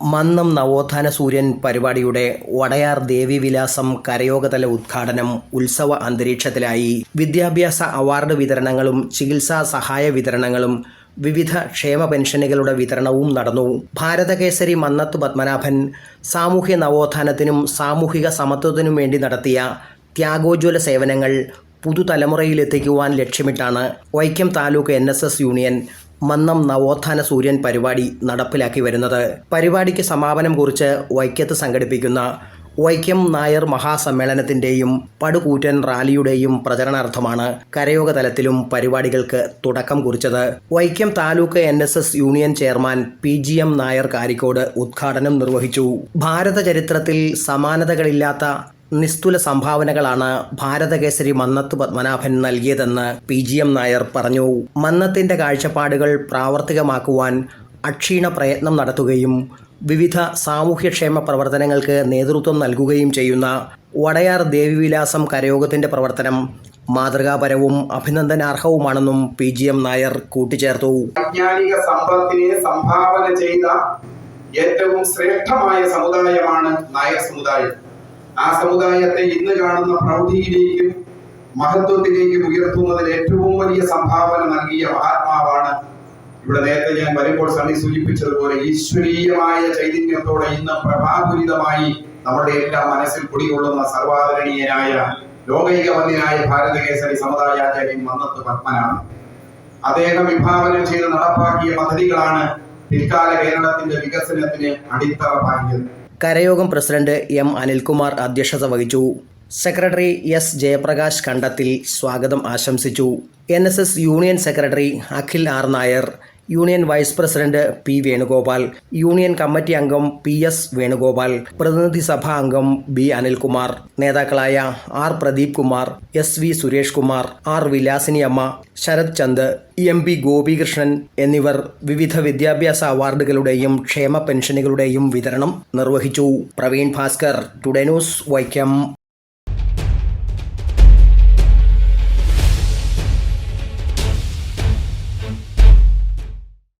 മന്നം നവോത്ഥാന സൂര്യൻ പരിപാടിയുടെ വടയാർ ദേവി വിലാസം കരയോഗതല ഉദ്ഘാടനം ഉത്സവ അന്തരീക്ഷത്തിലായി. വിദ്യാഭ്യാസ അവാർഡ് വിതരണങ്ങളും ചികിത്സാ സഹായ വിതരണങ്ങളും വിവിധ ക്ഷേമ പെൻഷനുകളുടെ വിതരണവും നടന്നു. ഭാരതകേസരി മന്നത്ത് പത്മനാഭൻ സാമൂഹ്യ നവോത്ഥാനത്തിനും സാമൂഹിക സമത്വത്തിനും വേണ്ടി നടത്തിയ ത്യാഗോജ്വല സേവനങ്ങൾ പുതുതലമുറയിലെത്തിക്കുവാൻ ലക്ഷ്യമിട്ടാണ് വൈക്കം താലൂക്ക് എൻ യൂണിയൻ മന്നം നവോത്ഥാന സൂര്യൻ പരിപാടി നടപ്പിലാക്കി വരുന്നത്. പരിപാടിക്ക് സമാപനം കുറിച്ച് വൈക്കത്ത് സംഘടിപ്പിക്കുന്ന വൈക്കം നായർ മഹാസമ്മേളനത്തിന്റെയും പടുകൂറ്റൻ റാലിയുടെയും പ്രചരണാർത്ഥമാണ് കരയോഗ തലത്തിലും പരിപാടികൾക്ക് തുടക്കം കുറിച്ചത്. Vaikom taluk N union chairman P G M Nair Karikode ഉദ്ഘാടനം നിർവഹിച്ചു. ഭാരത ചരിത്രത്തിൽ സമാനതകളില്ലാത്ത നിസ്തുല സംഭാവനകളാണ് ഭാരതകേസരി മന്നത്ത് പത്മനാഭൻ നൽകിയതെന്ന് പി ജി എം നായർ പറഞ്ഞു. മന്നത്തിന്റെ കാഴ്ചപ്പാടുകൾ പ്രാവർത്തികമാക്കുവാൻ അക്ഷീണ പ്രയത്നം നടത്തുകയും വിവിധ സാമൂഹ്യക്ഷേമ പ്രവർത്തനങ്ങൾക്ക് നേതൃത്വം നൽകുകയും ചെയ്യുന്ന വടയാർ ദേവിവിലാസം കരയോഗത്തിന്റെ പ്രവർത്തനം മാതൃകാപരവും അഭിനന്ദനാർഹവുമാണെന്നും പി ജി എം നായർ കൂട്ടിച്ചേർത്തു. വൈജ്ഞാനിക സമ്പത്തിനെ സംഭാവന ചെയ്ത ഏറ്റവും ശ്രേഷ്ഠമായ സമുദായമാണ് നായർ സമുദായം. ആ സമുദായത്തെ ഇന്ന് കാണുന്ന പ്രൗഢിയിലേക്കും മഹത്വത്തിലേക്കും ഉയർത്തുന്നതിൽ ഏറ്റവും വലിയ സംഭാവന നൽകിയ മഹാത്മാവാണ് ഇവിടെ നേരത്തെ ഞാൻ വരുമ്പോൾ സണ്ണി സൂചിപ്പിച്ചതുപോലെ ഈശ്വരീയമായ ചൈതന്യത്തോടെ ഇന്ന് പ്രഭാപുരിതമായി നമ്മുടെ എല്ലാ മനസ്സിൽ കുടികൊള്ളുന്ന സർവാദരണീയനായ ലോകൈകവന്യനായ ഭാരതകേസരി സമുദായാചാര്യൻ മന്നത്ത് പത്മനാണ് അദ്ദേഹം വിഭാവനം ചെയ്ത് നടപ്പാക്കിയ പദ്ധതികളാണ് പിൽക്കാല കേരളത്തിന്റെ വികസനത്തിന് അടിത്തറ പാകിയത് കരയോഗം പ്രസിഡന്റ് എം അനിൽകുമാർ അധ്യക്ഷത വഹിച്ചു. സെക്രട്ടറി എസ് ജയപ്രകാശ് കണ്ടത്തിൽ സ്വാഗതം ആശംസിച്ചു. N union secretary Akhil R Nair union vice president P Venugopal union committee അംഗം പി എസ് വേണുഗോപാൽ പ്രതിനിധി സഭാ അംഗം ബി അനിൽകുമാർ നേതാക്കളായ R Pradeep Kumar S V Suresh Kumar R Vilasini Amma Sarath Chand M P Gopikrishnan എന്നിവർ വിവിധ വിദ്യാഭ്യാസ അവാർഡുകളുടെയും ക്ഷേമ പെൻഷനുകളുടെയും വിതരണം നിർവഹിച്ചു. Praveen Bhaskar today news Vaikom.